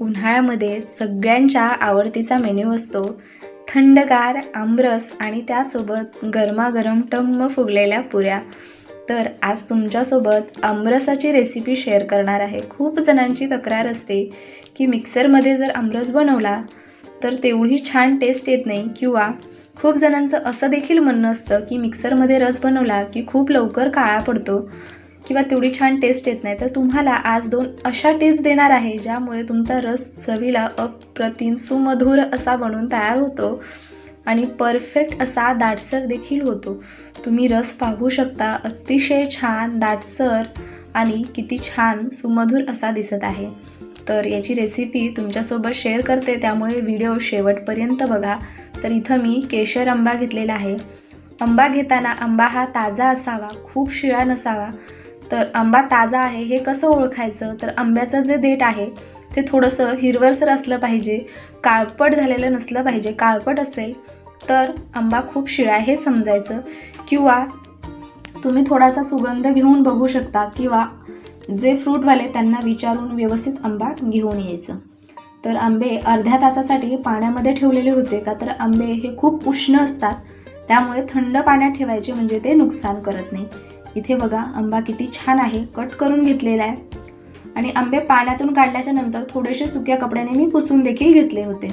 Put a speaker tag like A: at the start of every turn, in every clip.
A: उन्हाळ्यामध्ये सगळ्यांच्या आवडतीचा मेन्यू असतो. थंडगार आमरस आणि त्यासोबत गरमागरम टम्म फुगलेल्या पुऱ्या. तर आज तुमच्यासोबत आमरसाची रेसिपी शेअर करणार आहे. खूप जणांची तक्रार असते की मिक्सरमध्ये जर आमरस बनवला तर तेवढी छान टेस्ट येत नाही किंवा खूप जणांचं असं देखील म्हणणं असतं की मिक्सरमध्ये रस बनवला की खूप लवकर काळा पडतो. किंवा तेवढी छान टेस्ट येत नाही. तर तुम्हाला आज दोन अशा टिप्स देणार आहे ज्यामुळे तुमचा रस चवीला अप्रतिम सुमधुर असा बनून तयार होतो आणि परफेक्ट असा दाटसर देखील होतो. तुम्ही रस पाहू शकता अतिशय छान दाटसर आणि किती छान सुमधुर असा दिसत आहे. तर याची रेसिपी तुमच्यासोबत शेअर करते त्यामुळे व्हिडिओ शेवटपर्यंत बघा. तर इथं मी केशर आंबा घेतलेला आहे. आंबा घेताना आंबा हा ताजा असावा खूप शिळा नसावा. तर आंबा ताजा आहे हे कसं ओळखायचं? तर आंब्याचं जे देठ आहे ते थोडंसं हिरवरसर असलं पाहिजे काळपट झालेलं नसलं पाहिजे काळपट असेल तर आंबा खूप शिळा हे समजायचं. किंवा तुम्ही थोडासा सुगंध घेऊन बघू शकता किंवा जे फ्रूटवाले त्यांना विचारून व्यवस्थित आंबा घेऊन यायचं. तर आंबे अर्ध्या तासासाठी पाण्यामध्ये ठेवलेले होते का? तर आंबे हे खूप उष्ण असतात त्यामुळे थंड पाण्यात ठेवायचे म्हणजे ते नुकसान करत नाही. इथे बघा आंबा किती छान आहे. कट करून घेतलेला आहे. आणि आंबे पाण्यातून काढल्याच्या नंतर थोडेसे सुक्या कपड्याने मी पुसून देखील घेतले होते.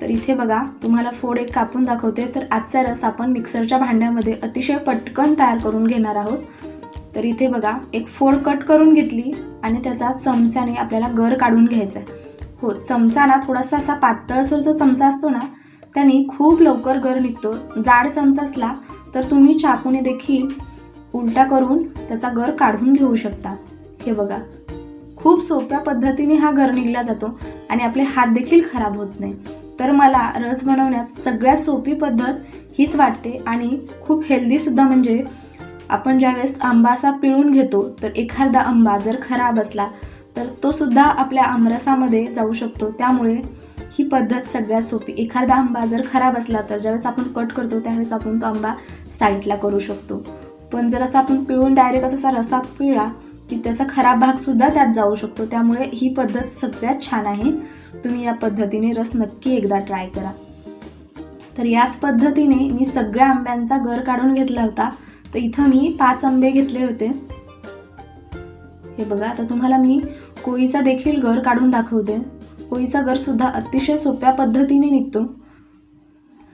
A: तर इथे बघा तुम्हाला फोड एक कापून दाखवते. तर आजचा रस आपण मिक्सरच्या भांड्यामध्ये अतिशय पटकन तयार करून घेणार आहोत. तर इथे बघा एक फोड कट करून घेतली आणि त्याचा चमच्याने आपल्याला गर काढून घ्यायचा आहे. हो चमचा ना थोडासा असा पातळसर जो चमचा असतो ना त्याने खूप लवकर गर निघतो. जाड चमचा असला तर तुम्ही चाकूने देखील उलटा करून त्याचा गर काढून घेऊ शकता. हे बघा. खूप सोप्या पद्धतीने हा गर निघला जातो आणि आपले हात देखील खराब होत नाही. तर मला रस बनवण्यात सगळ्यात सोपी पद्धत हीच वाटते आणि खूप हेल्दीसुद्धा म्हणजे आपण ज्यावेळेस आंबा असा पिळून घेतो तर एखादा आंबा जर खराब असला तर तो सुद्धा आपल्या आमरसामध्ये जाऊ शकतो. त्यामुळे ही पद्धत सगळ्यात सोपी. एखादा आंबा जर खराब असला तर ज्यावेळेस आपण कट करतो त्यावेळेस आपण तो आंबा साईडला करू शकतो. पण जर असं आपण पिळून डायरेक्ट असा रसात पिळा की त्याचा खराब भागसुद्धा त्यात जाऊ शकतो. त्यामुळे ही पद्धत सगळ्यात छान आहे. तुम्ही या पद्धतीने रस नक्की एकदा ट्राय करा. तर याच पद्धतीने मी सगळ्या आंब्यांचा गर काढून घेतला होता. तर इथं मी पाच आंबे घेतले होते. हे बघा आता तुम्हाला मी कोळीचा देखील गर काढून दाखवते. कोळीचा घरसुद्धा अतिशय सोप्या पद्धतीने निघतो.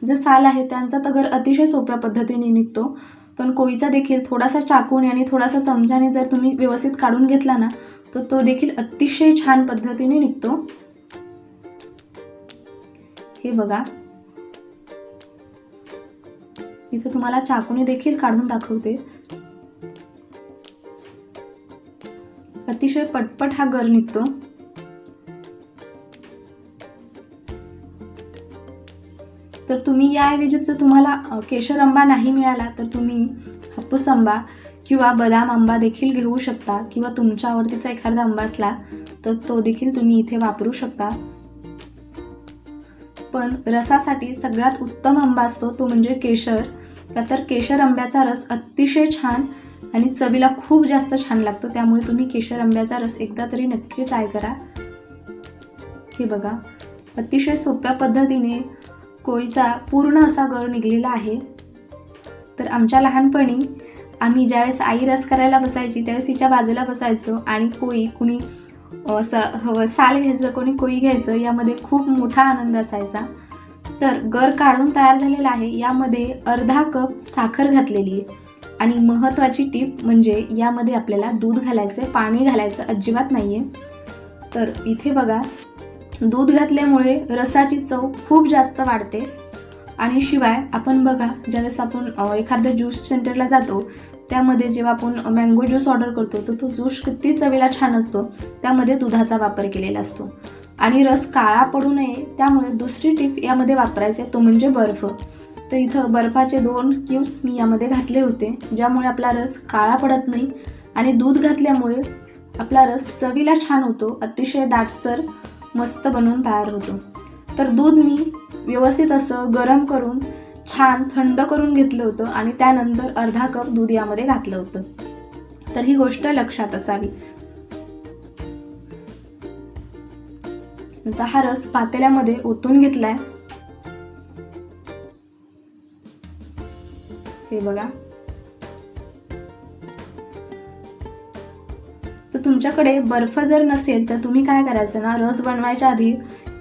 A: जे साल आहे त्यांचा तर गर अतिशय सोप्या पद्धतीने निघतो. पण कोळीचा देखील थोडासा चाकूने आणि थोडासा चमच्याने जर तुम्ही व्यवस्थित काढून घेतला ना तर तो देखील अतिशय छान पद्धतीने निघतो. हे बघा. इथे तुम्हाला चाकूने देखील काढून दाखवते. अतिशय पटपट हा गर निघतो. तर तुम्ही याऐवजी जर तुम्हाला केशर आंबा नाही मिळाला तर तुम्ही हापूस आंबा किंवा बदाम आंबा देखील घेऊ शकता किंवा तुमच्या आवडतीचा एखादा आंबा असला तर तो देखील तुम्ही इथे वापरू शकता. पण रसासाठी सगळ्यात उत्तम आंबा असतो तो म्हणजे केशर. का तर केशर आंब्याचा रस अतिशय छान आणि चवीला खूप जास्त छान लागतो त्यामुळे तुम्ही केशर आंब्याचा रस एकदा तरी नक्की ट्राय करा. हे बघा अतिशय सोप्या पद्धतीने कोळीचा पूर्ण असा गर निघलेला आहे. तर आमच्या लहानपणी आम्ही ज्यावेळेस आई रस करायला बसायची त्यावेळेस तिच्या बाजूला बसायचो आणि कोळी कुणी असं हवं साल घ्यायचं कोणी कोळी घ्यायचं यामध्ये खूप मोठा आनंद असायचा. तर गर काढून तयार झालेला आहे यामध्ये अर्धा कप साखर घातलेली आहे. आणि महत्त्वाची टीप म्हणजे यामध्ये आपल्याला दूध घालायचं पाणी घालायचं अजिबात नाही आहे तर इथे बघा दूध घातल्यामुळे रसाची चव खूप जास्त वाढते. आणि शिवाय आपण बघा ज्यावेळेस आपण एखाद्या ज्यूस सेंटरला जातो त्यामध्ये जेव्हा आपण मँगो ज्यूस ऑर्डर करतो तर तो ज्यूस किती चवीला छान असतो त्यामध्ये दुधाचा वापर केलेला असतो. आणि रस काळा पडू नये त्यामुळे दुसरी टीप यामध्ये वापरायचे तो म्हणजे बर्फ. तर इथं बर्फाचे दोन क्यूब्स मी यामध्ये घातले होते ज्यामुळे आपला रस काळा पडत नाही आणि दूध घातल्यामुळे आपला रस चवीला छान होतो अतिशय दाटसर मस्त बनवून तयार होतो. तर दूध मी व्यवस्थित असं गरम करून छान थंड करून घेतलं होतं आणि त्यानंतर अर्धा कप दूध यामध्ये घातलं होतं. तर ही गोष्ट लक्षात असावी. आता हा रस पातेल्यामध्ये ओतून घेतलाय. हे बघा. तुमच्याकडे बर्फ जर नसेल तर तुम्ही काय करायचं ना रस बनवायच्या आधी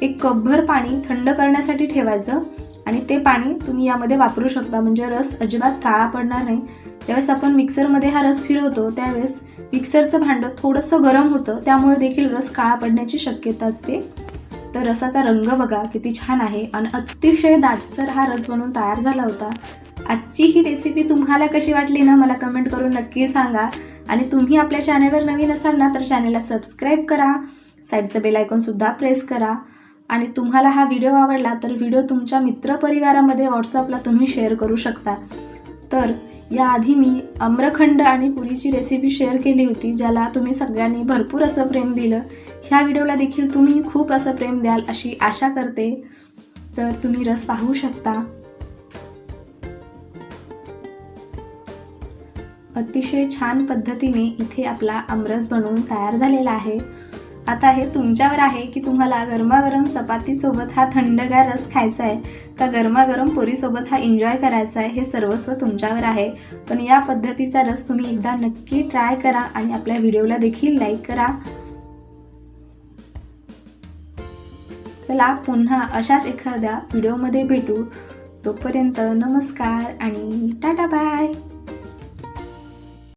A: एक कपभर पाणी थंड करण्यासाठी ठेवायचं आणि ते पाणी तुम्ही यामध्ये वापरू शकता. म्हणजे रस अजिबात काळा पडणार नाही. ज्यावेळेस आपण मिक्सरमध्ये हा रस फिरवतो त्यावेळेस मिक्सरचं भांडं थोडंसं गरम होतं. त्यामुळे देखील रस काळा पडण्याची शक्यता असते. तर रसाचा रंग बघा किती छान आहे. आणि अतिशय दाटसर हा रस बनवून तयार झाला होता. आजची ही रेसिपी तुम्हाला कशी वाटली ना मला कमेंट करून नक्की सांगा. आणि तुम्ही आपल्या चॅनलवर नवीन असाल ना तर चॅनलला सबस्क्राईब करा. साईडचं बेल आयकॉनसुद्धा प्रेस करा. आणि तुम्हाला हा व्हिडिओ आवडला तर व्हिडिओ तुमच्या मित्रपरिवारामध्ये व्हॉट्सअपला तुम्ही शेअर करू शकता. तर याआधी मी आम्रखंड आणि पुरीची रेसिपी शेअर केली होती ज्याला तुम्ही सगळ्यांनी भरपूर असं प्रेम दिलं. ह्या व्हिडिओला देखील तुम्ही खूप असं प्रेम द्याल अशी आशा करते. तर तुम्ही रस पाहू शकता. अतिशय छान पद्धतीने इथे आपला आमरस बनवून तयार झालेला आहे. आता हे तुमच्यावर आहे की तुम्हाला गरमागरम चपातीसोबत हा थंडगार रस खायचा आहे. का गरमागरम पोरीसोबत हा एन्जॉय करायचा आहे हे सर्वस्व तुमच्यावर आहे. पण या पद्धतीचा रस तुम्ही एकदा नक्की ट्राय करा आणि आपल्या व्हिडिओला देखील लाईक करा. चला पुन्हा अशाच एखाद्या व्हिडिओमध्ये भेटू. तोपर्यंत नमस्कार आणि टाटा बाय!